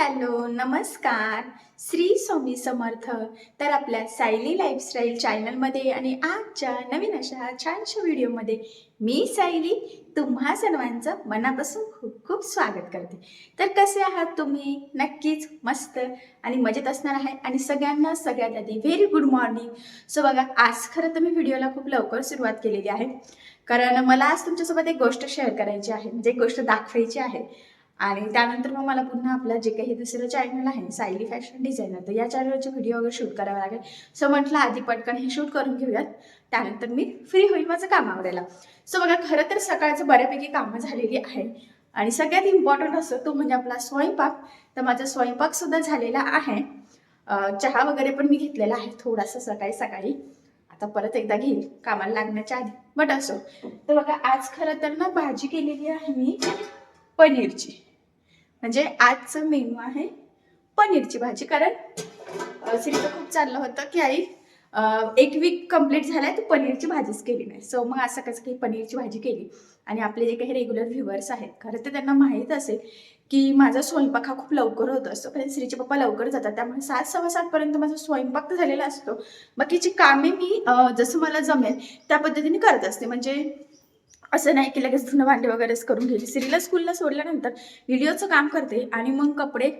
Hello नमस्कार. श्री स्वामी समर्थ. तर आपल्या सायली लाईफस्टाईल चॅनलमध्ये आणि आजच्या नवीन अशा छानशा व्हिडिओमध्ये मी सायली तुम्हा सर्वांचं मनापासून खूप खूप स्वागत करते. तर कसे आहात तुम्ही? नक्कीच मस्त आणि मजेत असणार आहे आणि सगळ्यांना सगळ्यात आधी व्हेरी गुड मॉर्निंग सो बघा आज खरं तर मी व्हिडिओला खूप लवकर सुरुवात केलेली आहे. कारण मला आज तुमच्यासोबत एक गोष्ट शेअर करायची आहे. म्हणजे एक गोष्ट दाखवायची आहे. आणि त्यानंतर मग मला पुन्हा आपलं जे काही दुसरं चॅनल आहे सायली फॅशन डिझायनर तर या चॅनलचे व्हिडिओ वगैरे शूट करावा लागेल. सो म्हटलं आधी पटकन हे शूट करून घेऊयात. त्यानंतर मी फ्री होईल माझं कामावरायला सो बघा खरं तर सकाळचं बऱ्यापैकी कामं झालेली आहे. आणि सगळ्यात इम्पॉर्टंट असं तो म्हणजे आपला स्वयंपाक. तर माझा स्वयंपाकसुद्धा झालेला आहे. चहा वगैरे पण मी घेतलेला आहे थोडासा सकाळी सकाळी. आता परत एकदा घेईल कामाला लागण्याच्या आधी. बट असो. तर बघा आज खरं तर ना भाजी केलेली आहे मी पनीरची. म्हणजे आजचं मेनू आहे पनीरची भाजी. कारण सिरीचं खूप चाललं होतं की आई एक वीक कंप्लीट झालाय तू पनीरची भाजीच केली नाही. सो मग असं कसं काही पनीरची भाजी केली. आणि आपले जे काही रेग्युलर व्ह्युअर्स आहेत खरं तर त्यांना माहीत असेल की माझा स्वयंपाक हा खूप लवकर होत असतो. कारण श्रीचे पप्पा लवकर जातात त्यामुळे सात सव्वा सातपर्यंत माझा स्वयंपाक तर झालेला असतो. बाकीची कामे मी जसं मला जमेल त्या पद्धतीने करत असते. म्हणजे असं नाही की लगेच धुणं भांडे वगैरेच करून घ्यायची सिरीला स्कूलला सोडल्यानंतर व्हिडिओचं काम करते आणि मग कपडे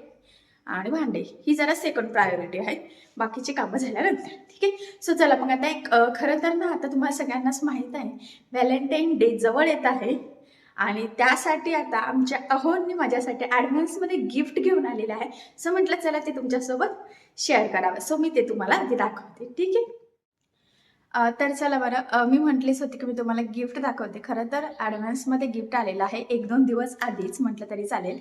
आणि भांडे ही जरा सेकंड प्रायोरिटी आहे. बाकीची कामं झाल्यानंतर. ठीक आहे? सो चला मग आता एक खरं तर ना आता तुम्हाला सगळ्यांनाच माहीत आहे व्हॅलेंटाईन डे जवळ येत आहे आणि त्यासाठी आता आमच्या अहोंनी माझ्यासाठी ॲडव्हान्समध्ये गिफ्ट घेऊन आलेलं आहे. सो म्हटलं चला ते तुमच्यासोबत शेअर करावं. सो मी ते तुम्हाला आधी दाखवते. ठीक आहे? तर चला बरं मी म्हटलीच होती की मी तुम्हाला गिफ्ट दाखवते. खरं तर ॲडव्हान्समध्ये गिफ्ट आलेलं आहे. एक दोन दिवस आधीच म्हटलं तरी चालेल.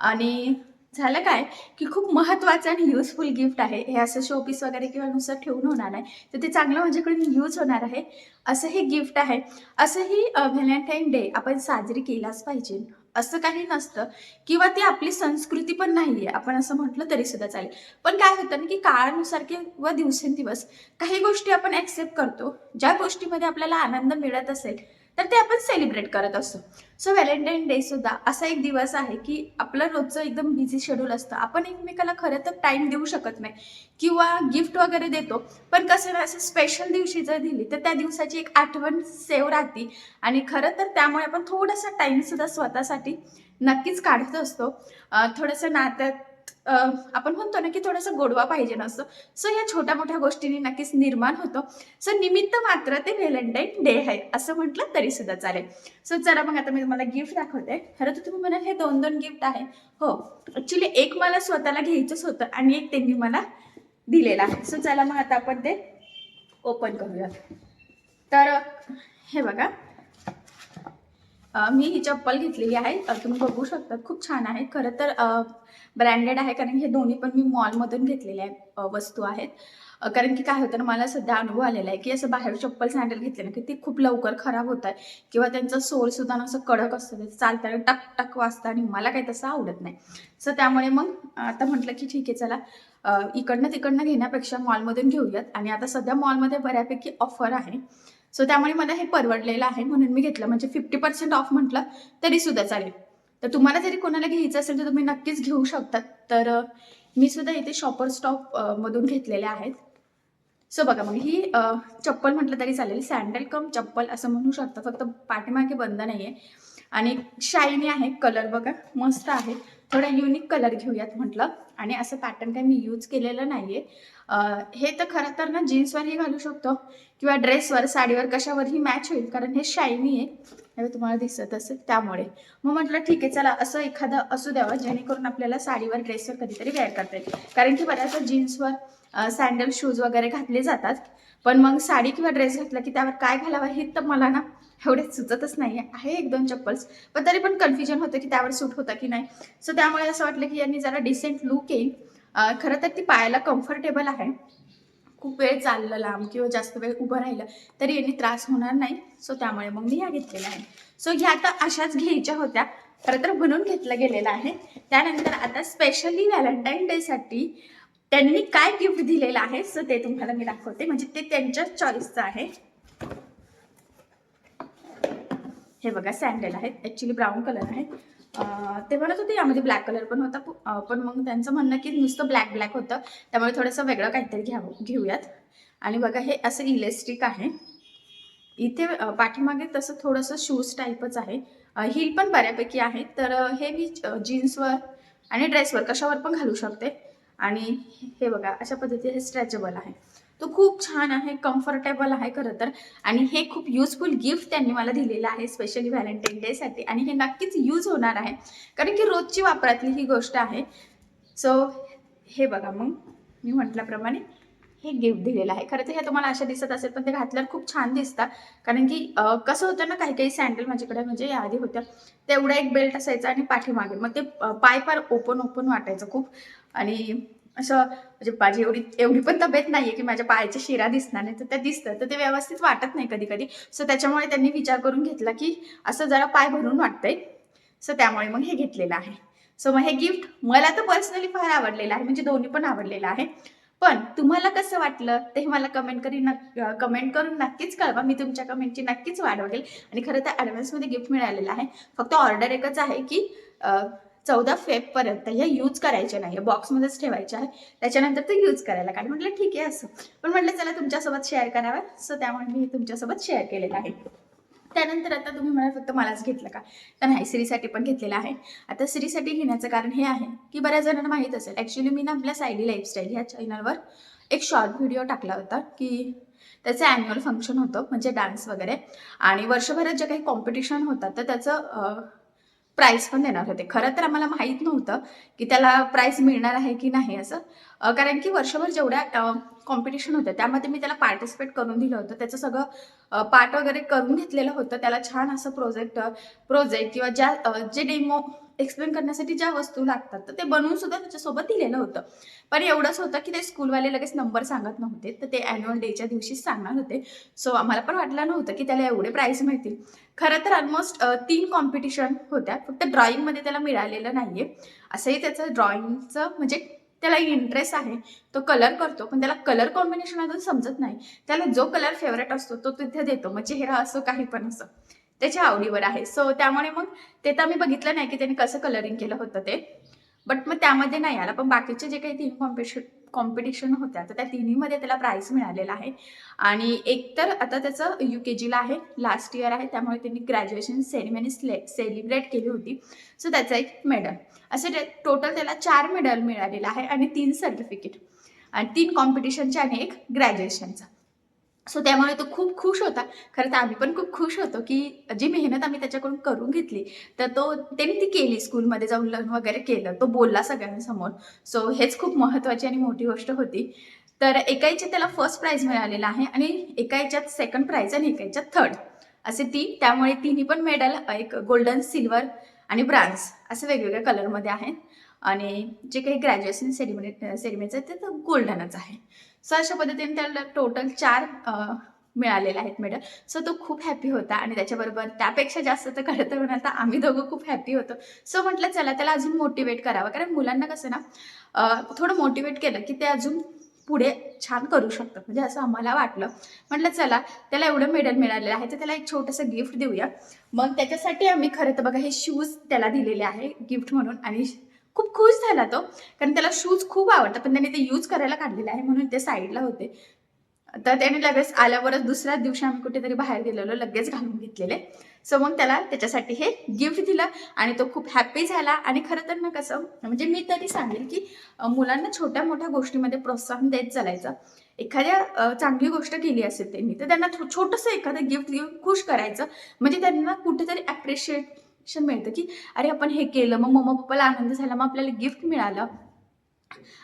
आणि झालं काय की खूप महत्त्वाचं आणि युजफुल गिफ्ट आहे. हे असं शोपीस वगैरे किंवा नुसतं ठेवून होणार नाही. तर ते चांगलं माझ्याकडून यूज होणार आहे. असं हे गिफ्ट आहे. असंही व्हॅलेंटाईन डे आपण साजरी केलाच पाहिजे. असं काही नसतं. किंवा ती आपली संस्कृती पण नाही आहे आपण असं म्हटलं तरी सुद्धा चालेल. पण काय होतं ना की काळानुसार किंवा दिवसेंदिवस काही गोष्टी आपण ॲक्सेप्ट करतो. ज्या गोष्टीमध्ये आपल्याला आनंद मिळत असेल तर ते आपण सेलिब्रेट करत असतो. सो व्हॅलेंटाईन डे सुद्धा असा एक दिवस आहे की आपलं रोजचं एकदम बिझी शेड्यूल असतं. आपण एकमेकाला खरं तर टाईम देऊ शकत नाही किंवा गिफ्ट वगैरे देतो. पण कसं ना असं स्पेशल दिवशी जर दिली तर त्या दिवसाची एक आठवण सेव राहते. आणि खरं तर त्यामुळे आपण थोडासा टाईमसुद्धा स्वतःसाठी नक्कीच काढत असतो. थोडंसं नात्यात आपण म्हणतो ना की थोडंसं गोडवा पाहिजे नसतो सो या छोट्या मोठ्या गोष्टींनी नक्कीच निर्माण होतो. सो निमित्त मात्र ते व्हॅलेंटाईन डे आहे असं म्हटलं तरी सुद्धा चालेल. सो चला मग आता मी तुम्हाला गिफ्ट दाखवते. खरं तर तुम्ही म्हणाल हे दोन दोन गिफ्ट आहे. हो ॲक्च्युली एक मला स्वतःला घ्यायचंच होतं आणि एक त्यांनी मला दिलेला आहे. सो चला मग आता आपण ते ओपन करूयात. तर हे बघा. मी ही चप्पल घेतलेली आहे तुम्ही बघू शकता खूप छान आहे. खरं तर ब्रँडेड आहे कारण हे दोन्ही पण मी मॉलमधून घेतलेल्या वस्तू आहेत. कारण की काय होतं ना मला सध्या अनुभव आलेला आहे की असं बाहेर चप्पल सँडल घेतले ना की ते खूप लवकर खराब होत आहे किंवा त्यांचं सोलसुद्धा ना असं कडक असतं ते चालताना टक टक वाजतं आणि मला काही तसं आवडत नाही. सो त्यामुळे मग आता म्हटलं की ठीक आहे चला इकडनं तिकडनं घेण्यापेक्षा मॉलमधून घेऊयात. आणि आता सध्या मॉलमध्ये बऱ्यापैकी ऑफर आहे. सो त्यामुळे मला हे परवडलेलं आहे म्हणून मी घेतलं. म्हणजे फिफ्टी पर्सेंट ऑफ म्हटलं तरी सुद्धा चालेल. तर तुम्हाला जरी कोणाला घ्यायचं असेल तर तुम्ही नक्कीच घेऊ शकतात तर मी सुद्धा इथे शॉपर स्टॉप मधून घेतलेल्या आहेत. सो बघा मग ही चप्पल म्हटलं तरी चालेल. सँडल कम चप्पल असं म्हणू शकता. फक्त पाठीमागे बंद नाही आहे आणि शायनी आहे कलर बघा मस्त आहे. थोडा युनिक कलर घेऊयात म्हटलं. आणि असं पॅटर्न काही मी यूज केलेलं नाही आहे हे तर खरं तर ना जीन्सवरही घालू शकतो. किंवा ड्रेसवर साडीवर कशावरही मॅच होईल. कारण हे शायनी आहे. तुम्हाला दिसत असेल त्यामुळे. मग म्हटलं ठीक आहे चला असं एखादं असू द्यावं. जेणेकरून आपल्याला साडीवर ड्रेसवर कधीतरी वेअर करता येईल. कारण की बऱ्याचदा जीन्सवर सँडल शूज वगैरे घातले जातात. पण मग साडी किंवा ड्रेस घातला की त्यावर काय घालावं हे तर मला ना एवढे सुचतच नाही आहे एक दोन चप्पल्स. पण तरी पण कन्फ्युजन होतं की त्यावर सूट होतं की नाही. सो त्यामुळे असं वाटलं की यांनी जरा डिसेंट लुक येईल खरं तर ती पायाला कम्फर्टेबल आहे. खूप वेळ चाललं लांब किंवा जास्त वेळ उभं राहिलं तरी यांनी त्रास होणार नाही. सो त्यामुळे मग मी ह्या घेतलेल्या आहे सो ह्या आता अशाच घ्यायच्या होत्या. खरं तर बनवून घेतलं गेलेलं आहे. त्यानंतर आता स्पेशली व्हॅलेंटाईन डेसाठी त्यांनी काय गिफ्ट दिलेलं आहे? सो ते तुम्हाला मी दाखवते. म्हणजे ते त्यांच्याच चॉईसचं आहे. हे बघा सँडल आहेत. ॲक्च्युली ब्राऊन कलर आहे ते म्हणत होते यामध्ये ब्लॅक कलर पण होता पण मग त्यांचं म्हणणं की नुसतं ब्लॅक ब्लॅक होतं. त्यामुळे थोडंसं वेगळं काहीतरी घ्यावं घेऊयात. आणि बघा हे असं इलेस्टिक आहे. इथे पाठीमागे तसं थोडंसं शूज टाईपच आहे. हिल पण बऱ्यापैकी आहे तर हे मी जीन्सवर आणि ड्रेसवर कशावर पण घालू शकते. आणि हे बघा अशा पद्धतीने हे स्ट्रेचेबल आहे. तो खूप छान आहे कम्फर्टेबल आहे खरं तर. आणि हे खूप युजफुल गिफ्ट त्यांनी मला दिलेलं आहे स्पेशली व्हॅलेंटाईन डेसाठी आणि हे नक्कीच यूज होणार आहे. कारण की रोजची वापरातली ही गोष्ट आहे. सो हे बघा मग. मी म्हटल्याप्रमाणे हे गिफ्ट दिलेलं आहे. खरं तर हे तुम्हाला अशा दिसत असेल पण ते घातल्यावर खूप छान दिसतात कारण की कसं होतं ना काही काही सँडल माझ्याकडे म्हणजे याआधी होत्या. तेवढा एक बेल्ट असायचा आणि पाठीमागे. मग ते पाय पार ओपन ओपन वाटायचं खूप. आणि असं म्हणजे माझी एवढी एवढी पण तब्येत नाहीये की माझ्या पायाच्या शिरा दिसणार नाही. तर त्या दिसतं. तर ते व्यवस्थित वाटत नाही कधी कधी सो त्याच्यामुळे त्यांनी विचार करून घेतला की असं जरा पाय भरून वाटतंय. सो त्यामुळे मग हे घेतलेलं आहे. सो मग हे गिफ्ट मला तर पर्सनली फार आवडलेलं आहे. म्हणजे दोन्ही पण आवडलेलं आहे. पण तुम्हाला कसं वाटलं? ते मला कमेंट करी नक्की कमेंट करून नक्कीच कळवा. मी तुमच्या कमेंटची नक्कीच वाढ बघेल. आणि खरं तर ॲडव्हान्समध्ये गिफ्ट मिळालेलं आहे. फक्त ऑर्डर एकच आहे की चौदा फेबपर्यंत ह्या यूज करायच्या नाही बॉक्समध्येच ठेवायच्या आहे त्याच्यानंतर ते यूज करायला काय म्हटलं ठीक आहे असं. पण म्हटलं चला तुमच्यासोबत शेअर करावं. सो त्यामुळे मी तुमच्यासोबत शेअर केलेलं आहे. त्यानंतर आता तुम्ही मला फक्त मलाच घेतलं का? तर नाही सिरीसाठी पण घेतलेलं आहे. आता सिरीसाठी घेण्याचं कारण हे आहे की बऱ्याच जणांना माहीत असेल ॲक्च्युली मी ना आपल्या सायली लाईफस्टाईल ह्या चॅनलवर एक शॉर्ट व्हिडिओ टाकला होता की त्याचं ॲन्युअल फंक्शन होतं म्हणजे डान्स वगैरे. आणि वर्षभरात जे काही कॉम्पिटिशन होतात तर त्याचं प्राईज पण देणार होते. खरं तर आम्हाला माहीत नव्हतं की त्याला प्राईज मिळणार आहे की नाही असं. कारण की वर्षभर जेवढ्या कॉम्पिटिशन होतं त्यामध्ये मी त्याला पार्टिसिपेट करून दिलं होतं. त्याचं सगळं पार्ट वगैरे करून घेतलेलं होतं. त्याला छान असं प्रोजेक्ट प्रोजेक्ट किंवा ज्या जे डेमो एक्सप्लेन करण्यासाठी ज्या वस्तू लागतात तर ते बनवून सुद्धा त्याच्यासोबत दिलेलं होतं. पण एवढंच होतं की ते स्कूलवाले लगेच नंबर सांगत नव्हते. तर ते ॲन्युअल डेच्या दिवशीच सांगणार होते. सो आम्हाला पण वाटलं नव्हतं की त्याला एवढे प्राईज मिळतील. खरं तर ऑलमोस्ट तीन कॉम्पिटिशन होत्या. फक्त ड्रॉइंगमध्ये त्याला मिळालेलं नाही आहे असंही त्याचं ड्रॉइंगचं म्हणजे त्याला इंटरेस्ट आहे. तो कलर करतो पण त्याला कलर कॉम्बिनेशन अजून समजत नाही. त्याला जो कलर फेवरेट असतो तो तिथे देतो. मग चेहरा असो काही पण असो. त्याच्या आवडीवर आहे. सो त्यामुळे मग ते तर मी बघितलं नाही की त्याने कसं कलरिंग केलं होतं ते. बट मग त्यामध्ये नाही आला. पण बाकीचे जे काही तीन कॉम्पिटिशन कॉम्पिटिशन होत्या तर त्या तिन्हीमध्ये त्याला प्राईज मिळालेला आहे. आणि एक तर आता त्याचं यू के जीला आहे. लास्ट इयर आहे. त्यामुळे त्यांनी ग्रॅज्युएशन सेरेमनी सेलिब्रेट केली होती. सो त्याचं एक मेडल असे टोटल त्याला चार मेडल मिळालेलं आहे आणि तीन सर्टिफिकेट आणि तीन कॉम्पिटिशनचे आणि एक ग्रॅज्युएशनचा सो त्यामुळे तो खूप खुश होता. खरं तर आम्ही पण खूप खुश होतो की जी मेहनत आम्ही त्याच्याकडून करून घेतली तर तो त्याने ती केली स्कूलमध्ये जाऊन लग्न वगैरे केलं. तो बोलला सगळ्यांसमोर सो हेच खूप महत्त्वाची आणि मोठी गोष्ट होती. तर एका याच्यात त्याला फर्स्ट प्राईज मिळालेला आहे आणि एका याच्यात सेकंड प्राईज आणि एका याच्यात थर्ड असे तीन त्यामुळे तिन्ही पण मेडल एक गोल्डन सिल्वर आणि ब्रान्झ असे वेगवेगळ्या कलरमध्ये आहेत. आणि जे काही ग्रॅज्युएशन सेरिमनी सेरिमनीचं आहे ते तर गोल्डनच आहे. सो अशा पद्धतीने त्याला टोटल चार मिळालेले आहेत मेडल सो तो खूप हॅपी होता आणि त्याच्याबरोबर त्यापेक्षा जास्त तर खरं तर आता आम्ही दोघं खूप हॅपी होतो. सो म्हटलं चला त्याला अजून मोटिवेट करावं. कारण मुलांना कसं ना थोडं मोटिवेट केलं की ते अजून पुढे छान करू शकतं म्हणजे असं आम्हाला वाटलं. म्हटलं चला त्याला एवढं मेडल मिळालेलं आहे तर त्याला एक छोटंसं गिफ्ट देऊया. मग त्याच्यासाठी आम्ही खरं तर बघा हे शूज त्याला दिलेले आहे गिफ्ट म्हणून. आणि खूप खुश झाला तो. कारण त्याला शूज खूप आवडतात पण त्याने ते यूज करायला काढलेले आहे म्हणून ते साईडला होते. तर त्याने लगेच आल्यावरच दुसऱ्याच दिवशी आम्ही कुठेतरी बाहेर गेलेलो लगेच घालून घेतलेले. सो मग त्याला त्याच्यासाठी हे गिफ्ट दिलं आणि तो खूप हॅप्पी झाला. आणि खरं तर ना कसं म्हणजे मी तरी सांगेल की मुलांना छोट्या मोठ्या गोष्टीमध्ये प्रोत्साहन देत चालायचं. एखाद्या चांगली गोष्ट केली असेल त्यांनी तर त्यांना छोटंसं एखादं गिफ्ट घेऊन खुश करायचं. म्हणजे त्यांना कुठेतरी ॲप्रिशिएशन मिळतं की अरे आपण हे केलं मग मम्मा पप्पाला आनंद झाला मग आपल्याला गिफ्ट मिळालं.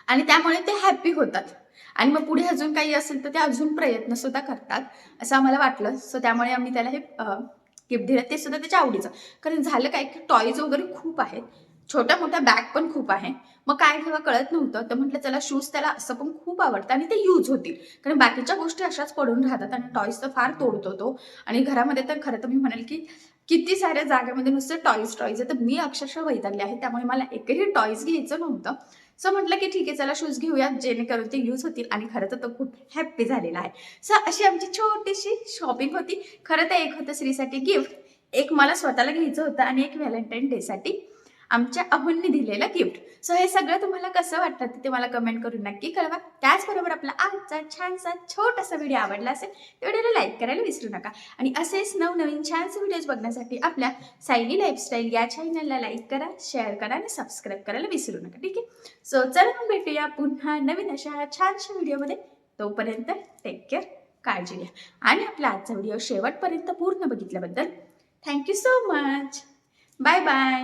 आणि त्यामुळे ते हॅप्पी होतात. आणि मग पुढे अजून काही असेल तर ते अजून प्रयत्न सुद्धा करतात असं आम्हाला वाटलं. सो त्यामुळे आम्ही त्याला हे गिफ्ट दिलं. ते सुद्धा त्याच्या आवडीचं. कारण झालं काय की टॉईज वगैरे खूप आहेत. छोट्या मोठ्या बॅग पण खूप आहे. मग काय ठेवा कळत नव्हतं. तर म्हटलं चला शूज त्याला असं पण खूप आवडतं आणि ते यूज होतील. कारण बाकीच्या गोष्टी अशाच पडून राहतात आणि टॉईज तर फार तोडतो तो. आणि घरामध्ये तर खरं तर मी म्हणेल की किती साऱ्या जागेमध्ये नुसतं टॉईज टॉईज आहे तर मी अक्षरशः वैतागले आहे त्यामुळे मला एकही टॉईज घ्यायचं नव्हतं. सो म्हटलं की ठीक आहे चला शूज घेऊयात जेणेकरून ते यूज होतील. आणि खरं तर तो खूप हॅप्पी झालेला आहे. सो अशी आमची छोटीशी शॉपिंग होती. खरं तर एक होतं श्रीसाठी गिफ्ट एक मला स्वतःला घ्यायचं होतं आणि एक व्हॅलेंटाईन डेसाठी आमच्या अहूंनी दिलेलं गिफ्ट सो हे सगळं तुम्हाला कसं वाटतं ते मला कमेंट करून नक्की कळवा. त्याचबरोबर आपला आजचा छानसा छोटासा व्हिडिओ आवडला असेल तर व्हिडिओला लाईक करायला विसरू नका. आणि असेच नवनवीन छानसे व्हिडिओज बघण्यासाठी आपल्या सायली लाईफस्टाईल या चॅनलला लाईक करा शेअर करा आणि सबस्क्राईब करायला विसरू नका. ठीक आहे? सो चला मग भेटूया पुन्हा नवीन अशा छानशा व्हिडिओमध्ये तोपर्यंत टेक केअर काळजी घ्या. आणि आपला आजचा व्हिडिओ शेवटपर्यंत पूर्ण बघितल्याबद्दल thank you so much bye bye